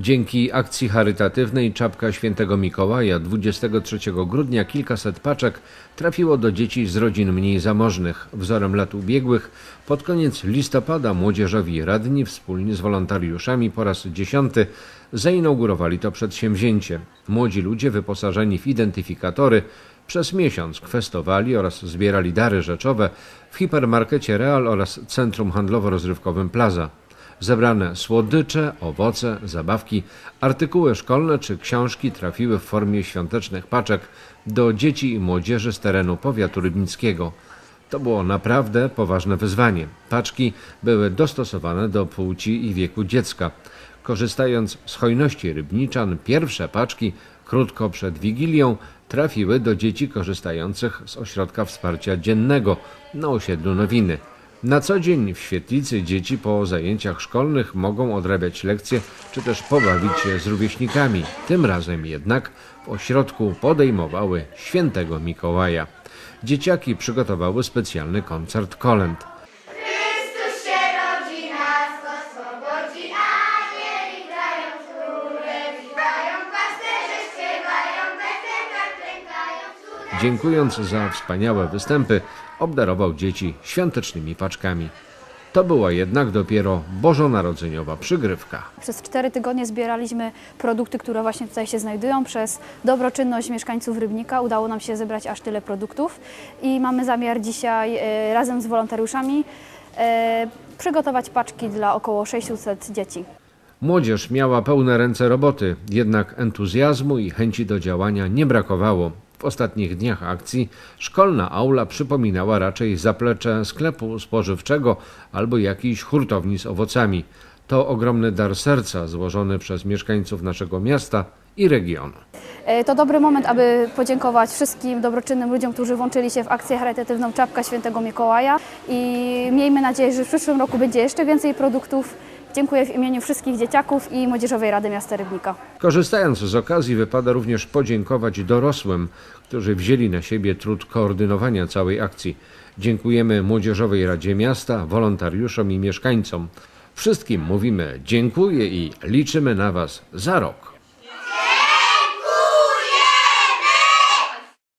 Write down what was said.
Dzięki akcji charytatywnej Czapka Świętego Mikołaja 23 grudnia kilkaset paczek trafiło do dzieci z rodzin mniej zamożnych. Wzorem lat ubiegłych pod koniec listopada młodzieżowi radni wspólnie z wolontariuszami po raz dziesiąty zainaugurowali to przedsięwzięcie. Młodzi ludzie wyposażeni w identyfikatory przez miesiąc kwestowali oraz zbierali dary rzeczowe w hipermarkecie Real oraz centrum handlowo-rozrywkowym Plaza. Zebrane słodycze, owoce, zabawki, artykuły szkolne czy książki trafiły w formie świątecznych paczek do dzieci i młodzieży z terenu powiatu rybnickiego. To było naprawdę poważne wyzwanie. Paczki były dostosowane do płci i wieku dziecka. Korzystając z hojności rybniczan, pierwsze paczki krótko przed Wigilią trafiły do dzieci korzystających z ośrodka wsparcia dziennego na osiedlu Nowiny. Na co dzień w świetlicy dzieci po zajęciach szkolnych mogą odrabiać lekcje czy też pobawić się z rówieśnikami. Tym razem jednak w ośrodku podejmowały świętego Mikołaja. Dzieciaki przygotowały specjalny koncert kolęd. Dziękując za wspaniałe występy, obdarował dzieci świątecznymi paczkami. To była jednak dopiero bożonarodzeniowa przygrywka. Przez cztery tygodnie zbieraliśmy produkty, które właśnie tutaj się znajdują. Przez dobroczynność mieszkańców Rybnika udało nam się zebrać aż tyle produktów i mamy zamiar dzisiaj e, razem z wolontariuszami e, przygotować paczki dla około 600 dzieci. Młodzież miała pełne ręce roboty, jednak entuzjazmu i chęci do działania nie brakowało. W ostatnich dniach akcji szkolna aula przypominała raczej zaplecze sklepu spożywczego albo jakiejś hurtowni z owocami. To ogromny dar serca złożony przez mieszkańców naszego miasta i regionu. E, To dobry moment, aby podziękować wszystkim dobroczynnym ludziom, którzy włączyli się w akcję charytatywną Czapka Świętego Mikołaja i miejmy nadzieję, że w przyszłym roku będzie jeszcze więcej produktów. Dziękuję w imieniu wszystkich dzieciaków i Młodzieżowej Rady Miasta Rybnika. Korzystając z okazji, wypada również podziękować dorosłym, którzy wzięli na siebie trud koordynowania całej akcji. Dziękujemy Młodzieżowej Radzie Miasta, wolontariuszom i mieszkańcom. Wszystkim mówimy dziękuję i liczymy na Was za rok.